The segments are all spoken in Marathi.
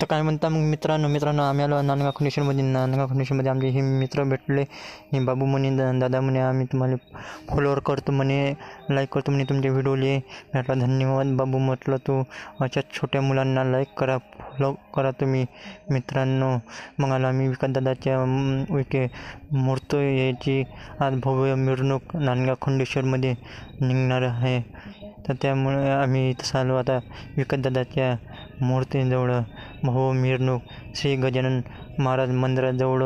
तर काय म्हणता मग मित्रांनो मित्रांनो आम्ही आलो नांदगाव कंडिशनमध्ये नांदगाव कंडिशनमध्ये आमचे हे मित्र भेटले. हे बाबू म्हणे दादा म्हणे आम्ही तुम्हाला फॉलोअर करतो म्हणे लाईक करतो म्हणे तुमचे व्हिडिओले म्हटलं धन्यवाद बाबू म्हटलं तू अशा छोट्या मुलांना लाईक करा फॉलो करा तुम्ही मित्रांनो. मग आलो आम्ही विकास दादाच्या विके मूर्त याची. आज भव्य मिरवणूक नांदगाव खंडेश्वरमध्ये निघणार आहे. तर त्यामुळे आम्ही तसं आलो आता विकतदादाच्या मूर्तीजवळ. भाऊ मिरवणूक श्री गजानन महाराज मंदिराजवळ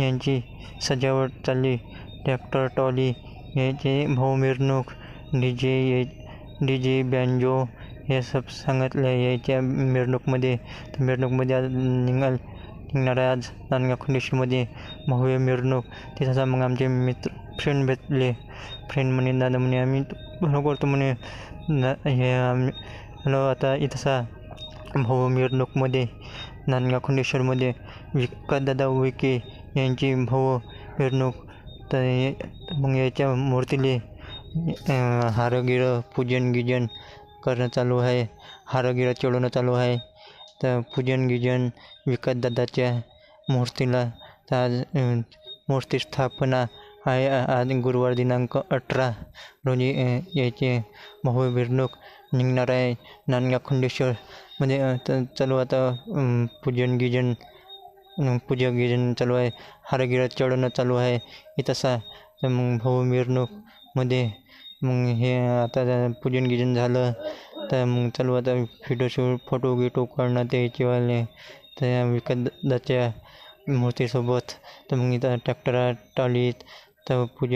यांची सजावट चालली. ट्रॅक्टर ट्रॉली याचे भाऊ मिरवणूक डी जे ये डी जे बँजो हे सब सांगितलं. याच्या मिरवणूकमध्ये मिरणूकमध्ये मिरवणूकमध्ये आज निघाल निघणार आहे आज नांदगाव खंडेश्वरमध्ये. भाऊ मिरवणूक तिथं मग आमचे मित्र फ्रेंड भेटले. फ्रेंड म्हणे दादा म्हणे आम्ही बरोबर करतो म्हणे. हे आम्ही हॅलो आता इथंसा भव्य मिरनुकमध्ये नांदगाव खंडेश्वरमध्ये विक्कादादा विके यांची भाऊ मिरणूक तर मग याच्या मूर्तीले अं, हारगिरं पूजन गिजन करणं चालू आहे हारगिरं चढवणं चालू आहे. तर पूजन गिजन विकासदादाच्या मूर्तीला तर आज मूर्ती स्थापना आहे. आज गुरुवार दिनांक अठरा रोजी याचे भाऊ भव्य मिरवणूक निघणार आहे. नांदगाव खंडेश्वरमध्ये अं, तर चालू आता पूजन गिजन पूजा गिजन चालू आहे. हारगिरा चढवणं चालू आहे. हे तसा तर मग भाऊ मिरवणूकमध्ये मग हे आता पूजन गिजन झालं. तर मग चालू आता व्हिडिओ शूट फोटो गिटो काढणं ते याचेवाले तर या मूर्तीसोबत. तर मग इथं ट्रॅक्टर टॉलीत तर पूजन